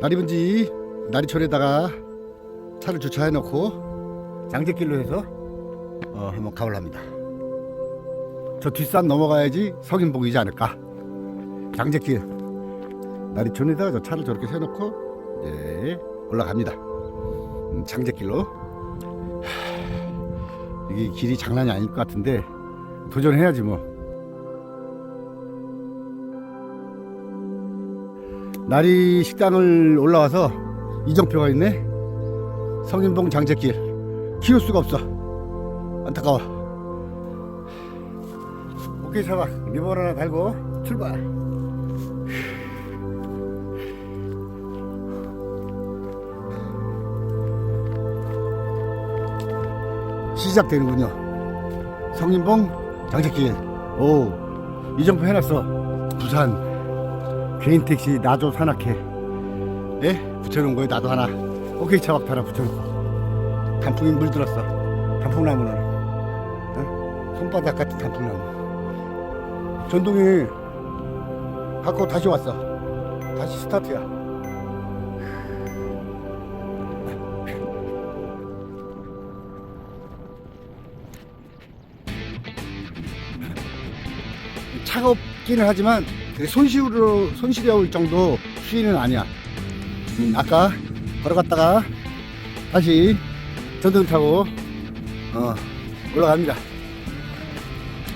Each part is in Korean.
나리분지 나리촌에다가 차를 주차해 놓고 양재길로 해서 어, 한번 가볼랍니다. 저 뒷산 넘어가야지 성인봉이지 않을까. 양재길 나리촌에다가 저 차를 저렇게 세놓고 이제 올라갑니다. 음, 장재길로. 하, 이게 길이 장난이 아닐 것 같은데 도전해야지 뭐. 나리 식당을 올라와서 이정표가 있네. 성인봉 장재길 키울 수가 없어. 안타까워. 오케이 사박 리본 하나 달고 출발. 시작되는군요. 성인봉 장재길. 오 이정표 해놨어. 부산 개인 택시 나도 산악회. 예? 붙여놓은 거에 나도 하나. 오케이 차박 하나 붙여놓고. 단풍이 물들었어. 단풍나무는. 어? 손바닥 같은 단풍나무. 전동이 갖고 다시 왔어. 다시 스타트야. 차갑기는 하지만 되게 손시우로 손시려울 정도 수위는 아니야. 음, 아까 걸어갔다가 다시 전등 타고 어, 올라갑니다.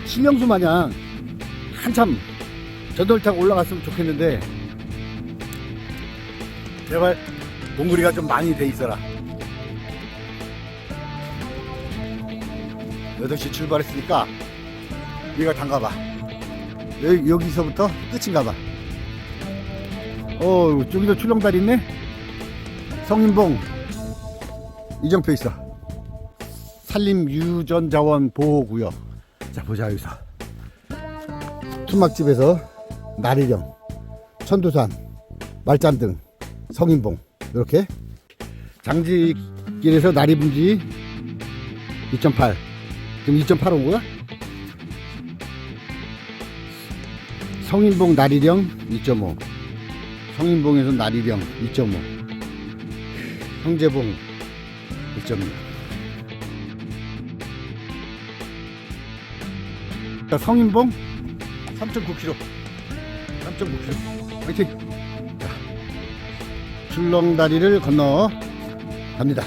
신명수 마냥 한참 전등을 타고 올라갔으면 좋겠는데 제발 공구리가 좀 많이 돼 있어라. 8시 출발했으니까 우리가 담가봐. 여기, 여기서부터 끝인가 봐. 어, 저기도 출렁다리 있네? 성인봉. 이정표 있어. 산림 유전자원 보호구역. 자, 보자, 여기서. 투막집에서 나리령, 천두산, 말잔등, 성인봉. 이렇게. 장지길에서 나리분지 2.8. 지금 2.8 온 거야? 성인봉 나리령 2.5 성인봉에서 나리령 2.5 형제봉 1.6 자, 성인봉 3.9km 3.9km 화이팅! 자, 출렁다리를 건너 갑니다.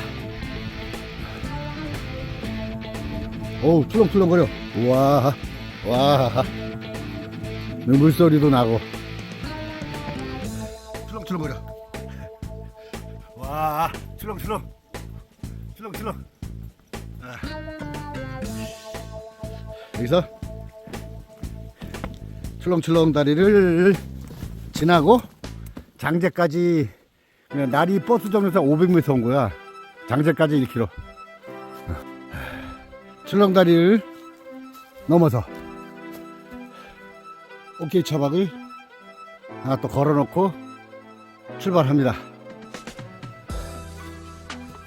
어우 출렁출렁거려. 우와 와 물소리도 나고. 출렁출렁거려. 와 출렁출렁. 출렁출렁. 아. 여기서 출렁출렁 다리를 지나고 장제까지 그냥 나리 버스 정류소 500m 온 거야. 장제까지 1km 출렁다리를 넘어서 오케이 차박을 하나 또 걸어놓고 출발합니다.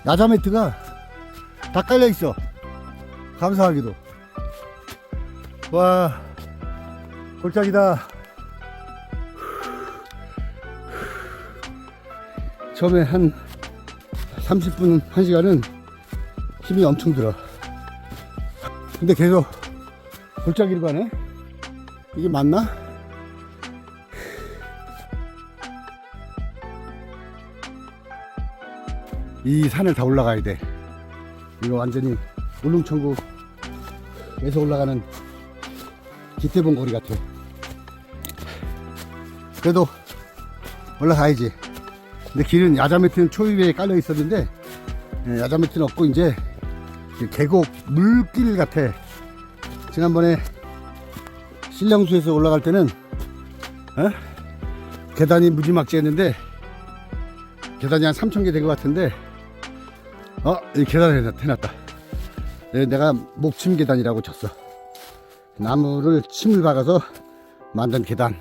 야자 매트가 다 깔려 있어. 감사하기도. 와, 골짜기다. 처음에 한 30분, 1시간은 힘이 엄청 들어. 근데 계속 골짜기로 가네? 이게 맞나? 이 산을 다 올라가야 돼. 이거 완전히 울릉천국에서 올라가는 기태봉 거리 같아. 그래도 올라가야지. 근데 길은 야자매트는 초입에 깔려 있었는데 예, 야자매트는 없고 이제 계곡 물길 같아. 지난번에 신령수에서 올라갈 때는 어? 계단이 무지막지했는데 계단이 한 3천 개된 것 같은데 어? 이 계단을 해놨다. 네, 내가 목침 계단이라고 쳤어. 나무를 침을 박아서 만든 계단.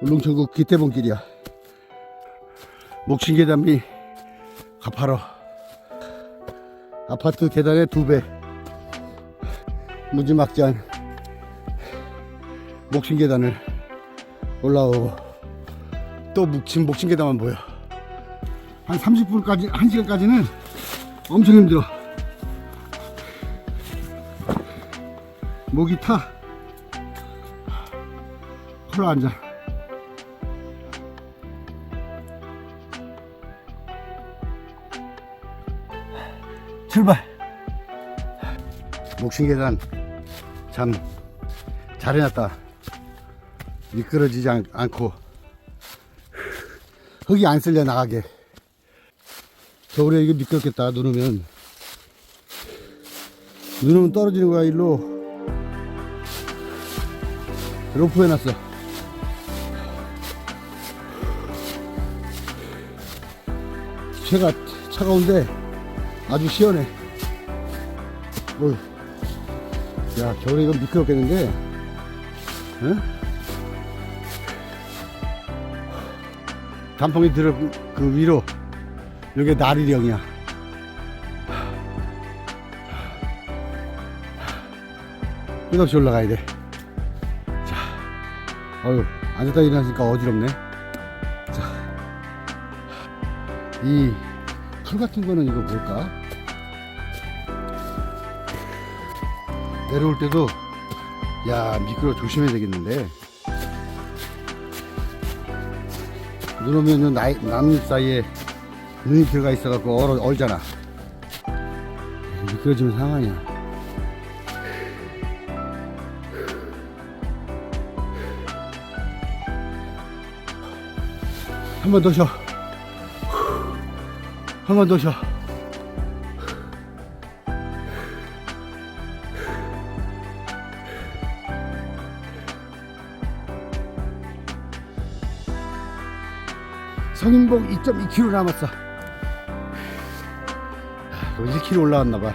울릉천국 기태봉 길이야. 목침 계단비 가파로. 아파트 계단의 두 배. 무지막지한 목신 계단을 올라오고 또 묵친 목친 계단만 보여. 한 30분까지, 1시간까지는 엄청 힘들어. 목이 타. 홀로 앉아. 출발. 목신 계단 참 잘해놨다. 미끄러지지 않, 않고 흙이 안 쓸려 나가게. 겨울에 이거 미끄럽겠다. 눈 오면 눈 오면 떨어지는 거야 일로. 로프 해놨어. 채가 차가운데 아주 시원해. 뭐, 야, 겨울에 이거 미끄럽겠는데, 응? 단풍이 들어 그 위로, 여기 나리령이야. 끝없이 올라가야 돼. 자, 어휴, 앉았다 일어나니까 어지럽네. 자, 이 풀 같은 거는 이거 뭘까? 내려올 때도 야 미끄러 조심해야 되겠는데 눈 나이, 나뭇잎 사이에 눈이 들어가 있어갖고 얼어, 얼잖아. 미끄러지면 상황이야 한 번 더 쉬어. 한 번 더 쉬어. 성인봉 2.2km 남았어. 아, 1km 올라왔나봐.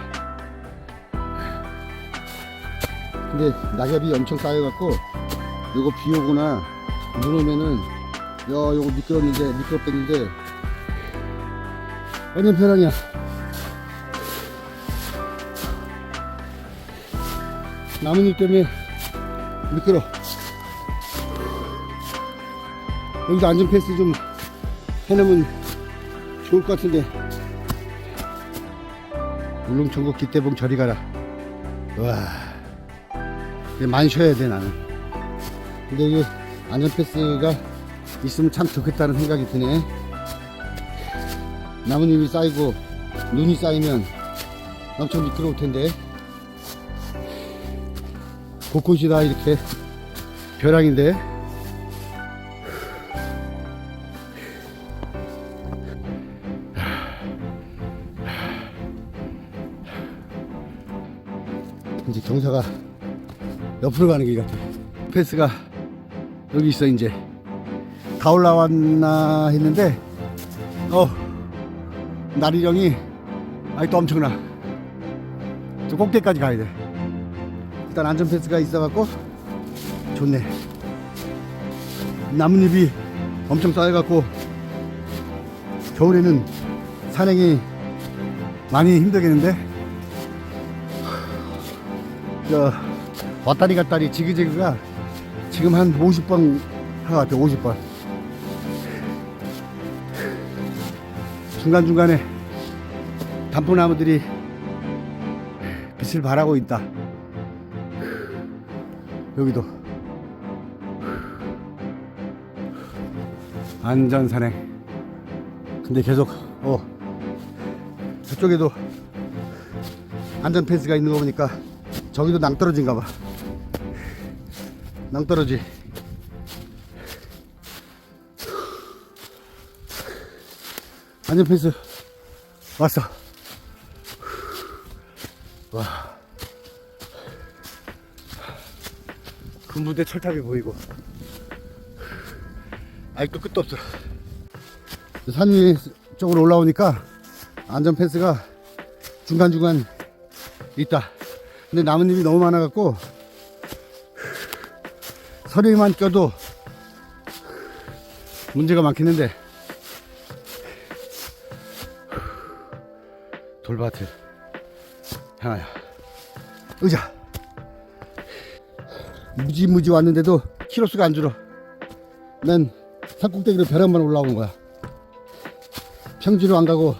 근데 낙엽이 엄청 쌓여갖고, 요거 비 오거나, 눈 오면은, 야, 요거 미끄럽는데, 미끄럽겠는데, 완전 편하냐. 나뭇잎 때문에 미끄러. 여기서 안전 패스 좀 해놓으면 좋을 것 같은데 울릉천국 기대봉 저리 가라. 와 많이 쉬어야 돼 나는. 근데 이게 안전패스가 있으면 참 좋겠다는 생각이 드네. 나뭇잎이 쌓이고 눈이 쌓이면 엄청 미끄러울 텐데. 곳곳이 다 이렇게 벼랑인데 경사가 옆으로 가는 길 같아. 패스가 여기 있어 이제 다 올라왔나 했는데 어 나리령이 아직도 엄청나. 저 꼭대기까지 가야 돼. 일단 안전 패스가 있어갖고 좋네. 나뭇잎이 엄청 쌓여갖고 겨울에는 산행이 많이 힘들겠는데 저 왔다리 갔다리 지그재그가 지금 한 50번 한것 같아요 50번. 중간중간에 단풍나무들이 빛을 발하고 있다. 여기도. 안전 산행. 근데 계속 어 저쪽에도 안전 펜스가 있는 거 보니까 저기도 낭떠러지인가 봐. 낭떠러지. 안전 펜스 왔어. 와. 군부대 철탑이 보이고. 아직도 끝도 없어. 산 위 쪽으로 올라오니까 안전 펜스가 중간중간 있다. 근데 나뭇잎이 너무 많아갖고 서리만 껴도 문제가 많겠는데. 돌밭을 향하여. 의자. 무지무지 왔는데도 키로수가 안 줄어. 난 산꼭대기로 벼락만 올라오는 거야. 평지로 안 가고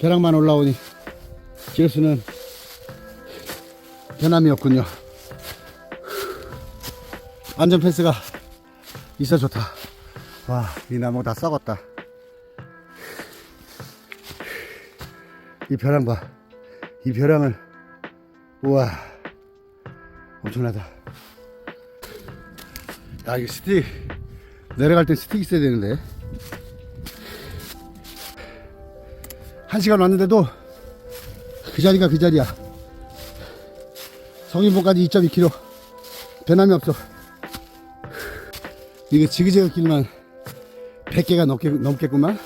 벼락만 올라오니 지로수는 변함이 없군요. 안전 펜스가 있어 좋다. 와, 이 나무 다 썩었다. 이 벼랑 봐. 이 벼랑을, 우와, 엄청나다. 야, 이거 스틱, 내려갈 땐 스틱 있어야 되는데. 한 시간 왔는데도 그 자리가 그 자리야. 성인봉까지 2.2km. 변함이 없어. 이게 지그재그 길만 100개가 넘게, 넘겠구만.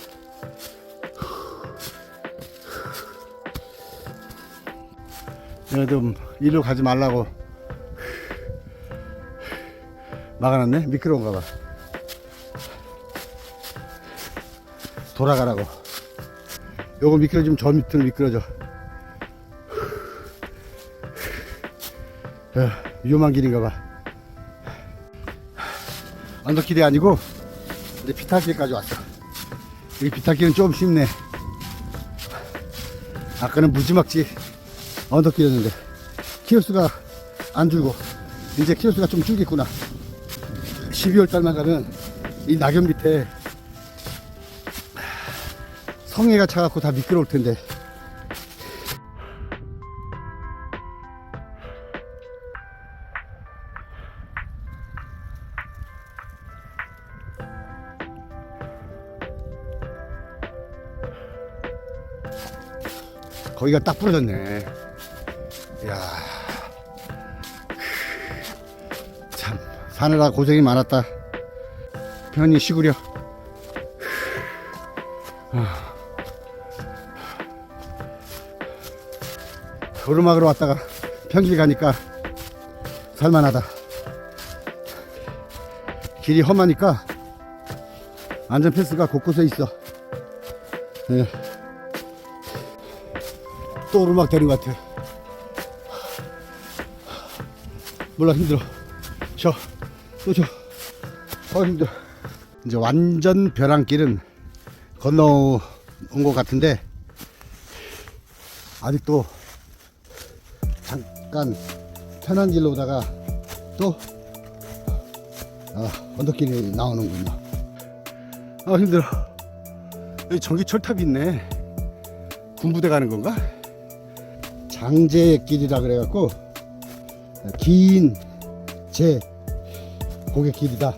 얘네도 일로 가지 말라고 막아놨네? 미끄러운가 봐. 돌아가라고. 요거 미끄러지면 저 밑으로 미끄러져. 야, 위험한 길인가 봐. 언덕길이 아니고 이제 비탈길까지 왔어. 이 비탈길은 좀 쉽네. 아까는 무지막지 언덕길이었는데 키로수가 안 줄고 이제 키로수가 좀 줄겠구나. 12월 달만 가면 이 낙엽 밑에 성해가 차갖고 다 미끄러울 텐데. 거기가 딱 부러졌네. 이야. 참, 사느라 고생이 많았다. 편히 쉬구려. 오르막으로 왔다가 평길 가니까 살만하다. 길이 험하니까 안전 패스가 곳곳에 있어. 예. 또 오르막 되는 것 같아. 몰라 힘들어. 쉬어. 또 쉬어. 어 힘들어. 이제 완전 벼랑길은 건너온 것 같은데 아직도 잠깐 편한 길로 오다가 또 어, 언덕길이 나오는군요. 아 힘들어. 여기 전기 철탑이 있네. 군부대 가는 건가? 장제길이라 그래갖고 긴 제 고개 길이다.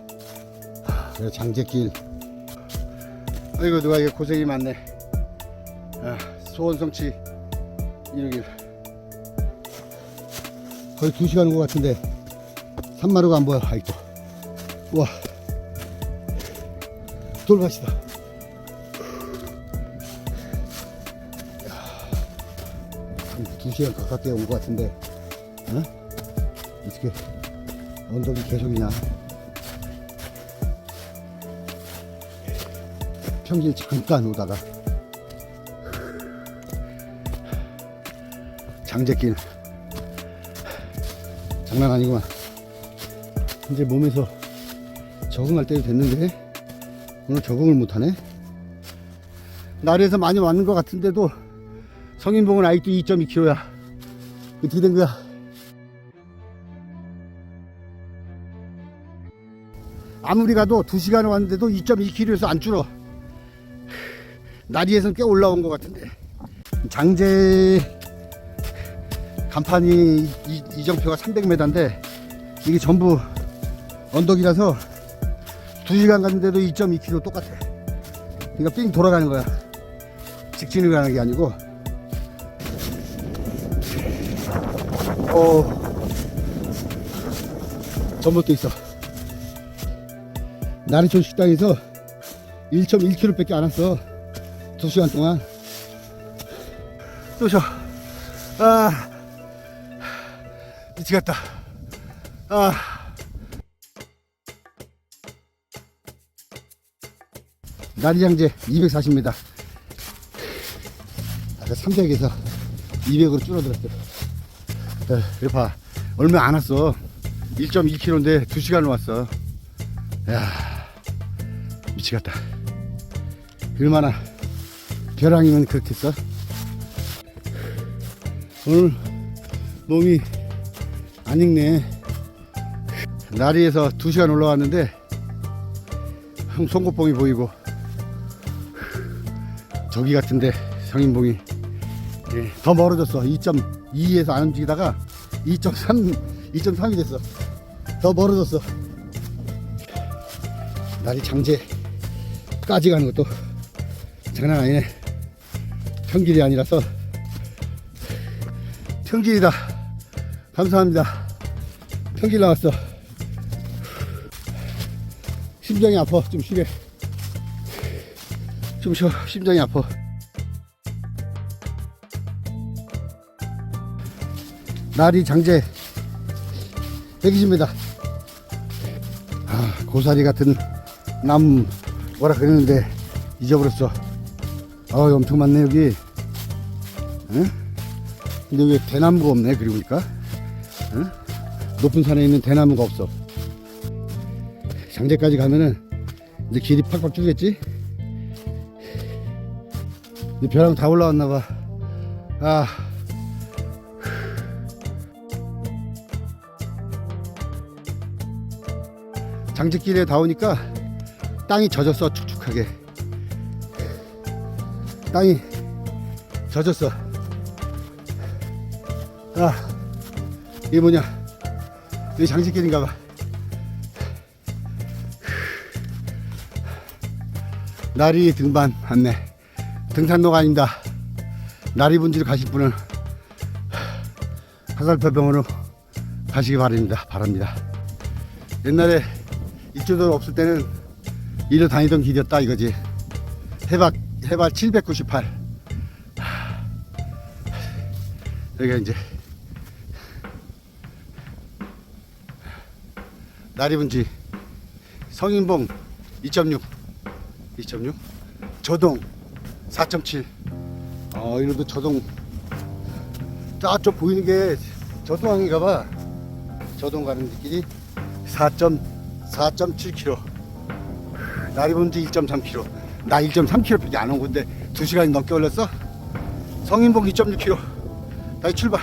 그래 장제길. 아이고 누가 이게 고생이 많네. 아, 소원성치 이러길. 거의 두 시간 온 것 같은데 산마루가 안 보여. 아이고. 와. 돌밭이다. 한두 시간 가깝게 온 것 같은데, 어? 어떻게 언덕이 계속이냐? 평길 잠깐 오다가 장제길 장난 아니구만. 이제 몸에서 적응할 때도 됐는데 오늘 적응을 못하네. 나리에서 많이 왔는 것 같은데도 성인봉은 아직도 2.2km야. 어떻게 된 거야? 아무리 가도 2시간 왔는데도 2.2km에서 안 줄어. 나리에서는 꽤 올라온 것 같은데. 장제 간판이 이, 이정표가 300m인데 이게 전부 언덕이라서 2시간 갔는데도 2.2km 똑같아. 그러니까 삥 돌아가는 거야. 직진을 가는 게 아니고 어, 전봇도 있어. 나리촌 식당에서 1.1km 밖에 안 왔어. 2시간 동안. 또 쉬어. 아, 미치겠다. 아. 나리장제 240m. 아까 300에서 200으로 줄어들었어. 에, 이거 봐. 얼마 안 왔어. 1.2km인데 2시간 왔어. 야 미치겠다. 얼마나 벼랑이면 그렇겠어? 오늘 몸이 안 익네. 나리에서 2시간 올라왔는데 형 송곳봉이 보이고 저기 같은데 성인봉이 예, 더 멀어졌어 2.2에서 안 움직이다가 2.3 2.3이 됐어. 더 멀어졌어. 날이 장제까지 가는 것도 장난 아니네. 평길이 아니라서. 평길이다. 감사합니다. 평길 나왔어. 심장이 아파. 좀 쉬게. 좀 쉬어. 심장이 아파 날이 장제. 120m 아 고사리 같은 나무 뭐라 그랬는데 잊어버렸어. 아 엄청 많네 여기. 응? 근데 왜 대나무가 없네 그리고 보니까? 응? 높은 산에 있는 대나무가 없어. 장제까지 가면은 이제 길이 팍팍 줄겠지? 이제 벼랑 다 올라왔나봐. 아 장제길에 다 오니까 땅이 젖었어 축축하게. 땅이 젖었어. 아 이게 뭐냐? 여기 장제길인가 봐. 나리 등반 안내 등산로가 아닙니다. 나리 분지로 가실 분은 화살표병으로 가시기 바랍니다. 바랍니다. 옛날에 입주도 없을 때는 이로 다니던 길이었다 이거지. 해발 해발 798 하, 여기가 이제 나리분지 성인봉 2.6 2.6 저동 4.7 어 이런도 저동. 저쪽 보이는 게 저동항인가 봐. 저동 가는 길이 4.4.7km 나리분지 1.3km 나 1.3km밖에 안 온 건데 2시간이 넘게 걸렸어? 성인봉 2.6km 다시 출발